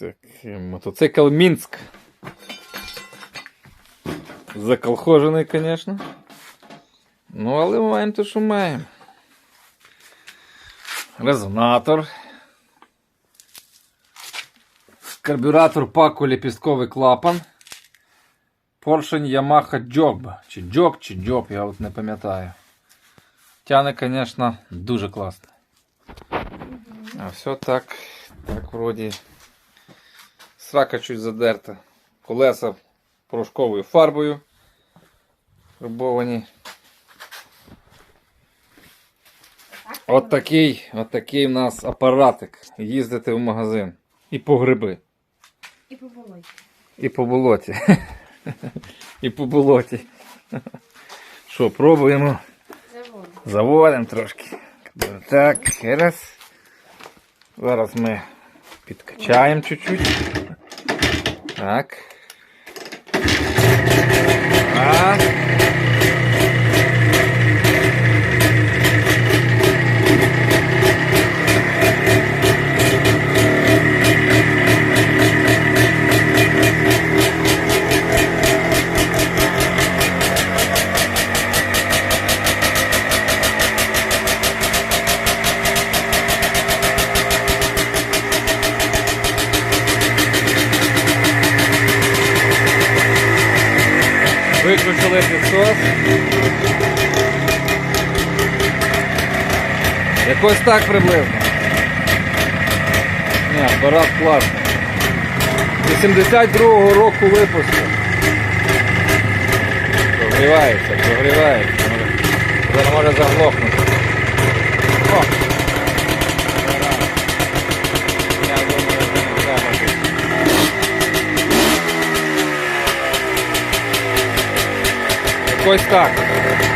Так, мотоцикл Мінськ. Заколхожений, звісно. Ну, але маємо те, що маємо. Резонатор. Карбюратор паку ліпістковий клапан. Поршень Yamaha Job. Чи Job, чи Job, я от не пам'ятаю. Тяне, звісно, дуже класно. А все так, так вроді. Срака чуть задерта. Колеса порошковою фарбою. Фарбовані. От такий, от такий в нас апаратик. Їздити в магазин. І по гриби. І по болоті. І по болоті. І по болоті. Що, пробуємо. Заводу. Заводимо трошки. Так, раз. Зараз ми підкачаємо чуть-чуть. Так. Виключили підсос. Якось так приблизно. Ні, апарат класний. 82-го року випуску. Прогрівається, прогрівається. Зараз може заглохнути. О! Якось так.